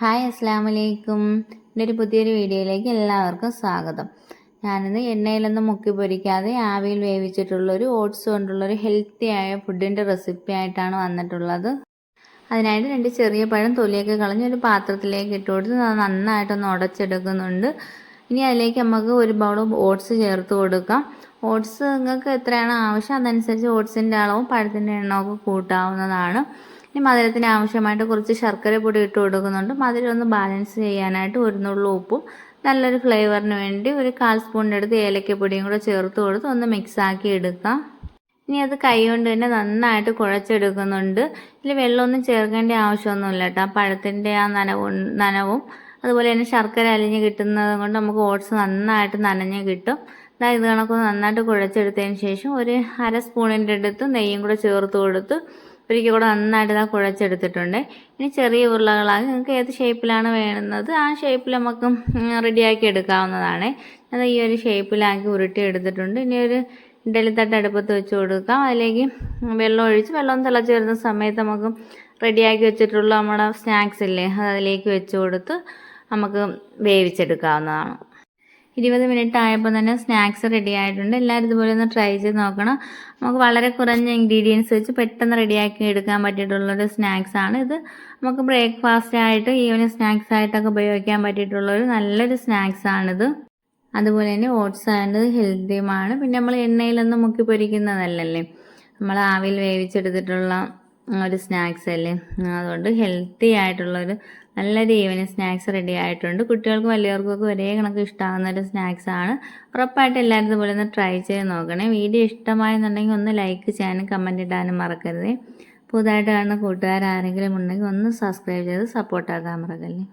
Hi അസ്സാം വലൈക്കും എന്റെ ഒരു പുതിയൊരു വീഡിയോയിലേക്ക് എല്ലാവർക്കും സ്വാഗതം. ഞാനിന്ന് എണ്ണയിലൊന്നും മുക്കി പൊരിക്കാതെ ആവിയിൽ വേവിച്ചിട്ടുള്ളൊരു ഓട്സ് കൊണ്ടുള്ളൊരു ഹെൽത്തി ആയ ഫുഡിന്റെ റെസിപ്പി ആയിട്ടാണ് വന്നിട്ടുള്ളത്. അതിനായിട്ട് രണ്ട് ചെറിയ പഴം തൊലിയൊക്കെ കളഞ്ഞ് ഒരു പാത്രത്തിലേക്ക് ഇട്ട് കൊടുത്ത് നന്നായിട്ടൊന്ന് ഉടച്ചെടുക്കുന്നുണ്ട്. ഇനി അതിലേക്ക് നമുക്ക് ഒരു ബൗൾ ഓട്സ് ചേർത്ത് കൊടുക്കാം. ഓട്സ് നിങ്ങൾക്ക് എത്രയാണ് ആവശ്യം അതനുസരിച്ച് ഓട്സിന്റെ അളവും പഴത്തിന്റെ എണ്ണമൊക്കെ കൂട്ടാവുന്നതാണ്. ഇനി മധുരത്തിന് ആവശ്യമായിട്ട് കുറച്ച് ശർക്കര പൊടി ഇട്ട് കൊടുക്കുന്നുണ്ട്. മധുരം ഒന്ന് ബാലൻസ് ചെയ്യാനായിട്ട് ഒരു നുള്ളു ഉപ്പും നല്ലൊരു ഫ്ലേവറിന് വേണ്ടി ഒരു കാൽ സ്പൂണിന്റെ അടുത്ത് ഏലക്കപ്പൊടിയും കൂടെ ചേർത്ത് കൊടുത്ത് ഒന്ന് മിക്സ് ആക്കി എടുക്കാം. ഇനി അത് കൈ കൊണ്ട് തന്നെ നന്നായിട്ട് കുഴച്ചെടുക്കുന്നുണ്ട്. ഇതിൽ വെള്ളമൊന്നും ചേർക്കേണ്ട ആവശ്യമൊന്നുമില്ല കേട്ടോ. ആ പഴത്തിന്റെ ആ നനവും നനവും അതുപോലെ തന്നെ ശർക്കര അലിഞ്ഞ് കിട്ടുന്നത് കൊണ്ട് നമുക്ക് ഓട്സ് നന്നായിട്ട് നനഞ്ഞ് കിട്ടും. ഇതാ ഇത് കണക്കൊന്ന് നന്നായിട്ട് കുഴച്ചെടുത്തതിന് ശേഷം ഒരു അര സ്പൂണിന്റെ അടുത്ത് നെയ്യും കൂടെ ചേർത്ത് കൊടുത്ത് ഒരിക്കൽ കൂടെ നന്നായിട്ട് ഇതാ കുഴച്ചെടുത്തിട്ടുണ്ട്. ഇനി ചെറിയ ഉരുളകളാക്കി നിങ്ങൾക്ക് ഏത് ഷേപ്പിലാണ് വേണ്ടുന്നത് ആ ഷേപ്പിൽ നമുക്ക് റെഡിയാക്കി എടുക്കാവുന്നതാണ്. അത് ഈ ഒരു ഷേപ്പിലാക്കി ഉരുട്ടി എടുത്തിട്ടുണ്ട്. ഇനി ഒരു ഇഡലിത്തട്ട് അടുപ്പത്ത് വെച്ച് കൊടുക്കാം. അതിലേക്ക് വെള്ളം ഒഴിച്ച് വെള്ളം തിളച്ച് വരുന്ന സമയത്ത് നമുക്ക് റെഡിയാക്കി വെച്ചിട്ടുള്ള നമ്മുടെ സ്നാക്സ് ഇല്ലേ അത് അതിലേക്ക് വെച്ച് കൊടുത്ത് നമുക്ക് വേവിച്ചെടുക്കാവുന്നതാണ്. ഇരുപത് മിനിറ്റ് ആയപ്പോൾ തന്നെ സ്നാക്സ് റെഡി ആയിട്ടുണ്ട്. എല്ലാവരും ഇതുപോലെ ഒന്ന് ട്രൈ ചെയ്ത് നോക്കണം. നമുക്ക് വളരെ കുറഞ്ഞ ഇൻഗ്രീഡിയൻസ് വെച്ച് പെട്ടെന്ന് റെഡിയാക്കി എടുക്കാൻ പറ്റിയിട്ടുള്ളൊരു സ്നാക്സ് ആണ് ഇത്. നമുക്ക് ബ്രേക്ക്ഫാസ്റ്റ് ആയിട്ട് ഈവനിങ് സ്നാക്സ് ആയിട്ടൊക്കെ ഉപയോഗിക്കാൻ പറ്റിയിട്ടുള്ളൊരു നല്ലൊരു സ്നാക്സ് ആണിത്. അതുപോലെ തന്നെ ഓട്സ് ആയത് ഹെൽത്തിയുമാണ് പിന്നെ നമ്മൾ എണ്ണയിലൊന്നും മുക്കി പൊരിക്കുന്നതല്ലല്ലേ? നമ്മൾ ആവിയിൽ വേവിച്ചെടുത്തിട്ടുള്ള ഒരു സ്നാക്സ് അല്ലേ? അതുകൊണ്ട് ഹെൽത്തി ആയിട്ടുള്ളൊരു നല്ല ഈവനിങ് സ്നാക്സ് റെഡി ആയിട്ടുണ്ട്. കുട്ടികൾക്കും വലിയവർക്കും ഒരേ കണക്ക് ഇഷ്ടമാകുന്ന ഒരു സ്നാക്സ് ആണ്. ഉറപ്പായിട്ട് എല്ലാവരും ഇതുപോലെ ഒന്ന് ട്രൈ ചെയ്ത് നോക്കണേ. വീഡിയോ ഇഷ്ടമായെന്നുണ്ടെങ്കിൽ ഒന്ന് ലൈക്ക് ചെയ്യാനും കമന്റ് ഇടാനും മറക്കരുത്. പുതുതായിട്ട് കാണുന്ന കൂട്ടുകാർ ആരെങ്കിലും ഉണ്ടെങ്കിൽ ഒന്ന് സബ്സ്ക്രൈബ് ചെയ്ത് സപ്പോർട്ടാക്കാൻ മറക്കല്ലേ?